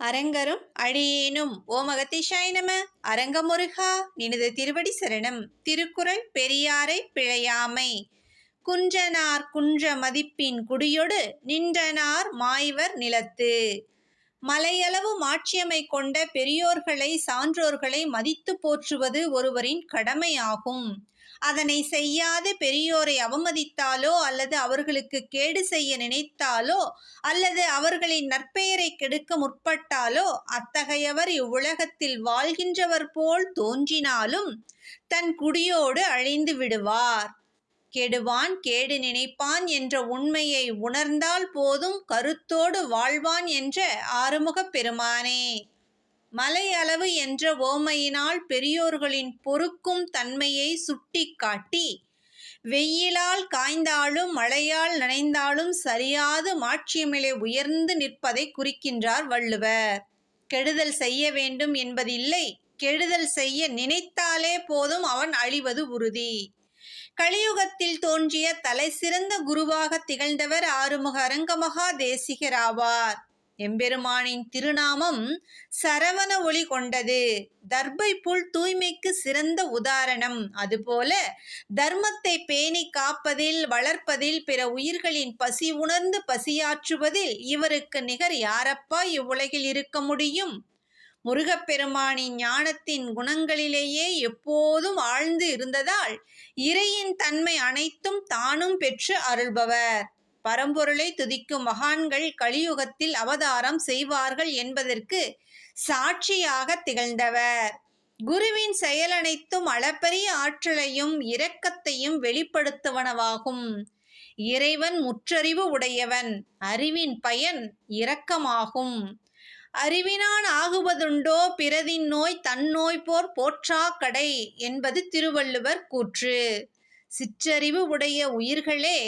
அரங்கரும் அழியேனும் ஓமகத்திஷாய் நம. அரங்கமுருகா நினது திருவடி சரணம். திருக்குறள் பெரியாரை பிழையாமை. குன்றனார் குன்ற மதிப்பின் குடியொடு நின்றனார் மாய்வர் நிலத்து. மலையளவு மாட்சியமை கொண்ட பெரியோர்களை சான்றோர்களை மதித்து போற்றுவது ஒருவரின் கடமையாகும். அதனை செய்யாத பெரியோரை அவமதித்தாலோ அல்லது அவர்களுக்கு கேடு செய்ய நினைத்தாலோ அல்லது அவர்களின் நற்பெயரை கெடுக்க முற்பட்டாலோ அத்தகையவர் இவ்வுலகத்தில் வாழ்கின்றவர் போல் தோன்றினாலும் தன் குடியோடு அழிந்து விடுவார். கெடுவான் கேடு நினைப்பான் என்ற உண்மையை உணர்ந்தால் போதும் கருத்தோடு வாழ்வான் என்ற ஆறுமுகப் பெருமானே. மலையளவு என்ற ஓமையினால் பெரியோர்களின் பொறுக்கும் தன்மையை சுட்டி காட்டி வெயிலால் காய்ந்தாலும் மழையால் நனைந்தாலும் சரியாது மாட்சியமிலே உயர்ந்து நிற்பதை குறிக்கின்றார் வள்ளுவர். கெடுதல் செய்ய வேண்டும் என்பதில்லை கெடுதல் செய்ய நினைத்தாலே போதும் அவன் அழிவது உறுதி. கலியுகத்தில் தோன்றிய தலை சிறந்த குருவாக திகழ்ந்தவர் ஆறுமுக அரங்கமகா தேசிகராவார். எம்பெருமானின் திருநாமம் சரவண ஒளி கொண்டது. தர்பை புல் தூய்மைக்கு சிறந்த உதாரணம். அதுபோல தர்மத்தை பேணி காப்பதில் வளர்ப்பதில் பிற உயிர்களின் பசி உணர்ந்து பசியாற்றுவதில் இவருக்கு நிகர் யாரப்பா இவ்வுலகில் இருக்க முடியும்? முருகப்பெருமானின் ஞானத்தின் குணங்களிலேயே எப்போதும் ஆழ்ந்து இருந்ததால் இறையின் தன்மை அனைத்தும் தானும் பெற்று அருள்பவர். பரம்பொருளை துதிக்கும் மகான்கள் கலியுகத்தில் அவதாரம் செய்வார்கள் என்பதற்கு சாட்சியாக திகழ்ந்தவர். குருவின் செயல் அனைத்தும் அளப்பரிய ஆற்றலையும் இரக்கத்தையும் வெளிப்படுத்துவனவாகும். இறைவன் முற்றறிவு உடையவன் அறிவின் பயன் இரக்கமாகும். அறிவினான் ஆகுவதுண்டோ பிறதின் நோய் தன்னோய் போர் போற்றா கடை என்பது திருவள்ளுவர் கூற்று. சிற்றறிவு உடைய உயிர்களே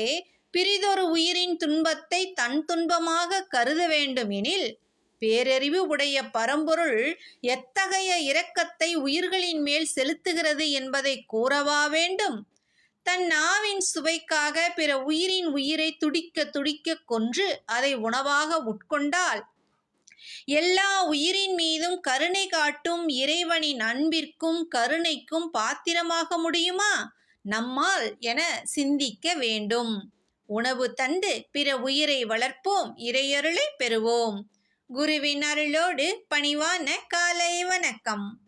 பிரிதொரு உயிரின் துன்பத்தை தன் துன்பமாக கருத வேண்டும் எனில் பேரறிவு உடைய பரம்பொருள் எத்தகைய இரக்கத்தை உயிர்களின் மேல் செலுத்துகிறது என்பதை கூறவா வேண்டும்? தன் நாவின் சுவைக்காக பிற உயிரின் உயிரை துடிக்க துடிக்க கொன்று அதை உணவாக உட்கொண்டால் எல்லா உயிரின் மீதும் கருணை காட்டும் இறைவனின் அன்பிற்கும் கருணைக்கும் பாத்திரமாக முடியுமா? நம்மால் என சிந்திக்க வேண்டும். உணவு தந்து பிற உயிரை வளர்ப்போம் இறையருளை பெறுவோம். குருவின் அருளோடு பணிவான காலை வணக்கம்.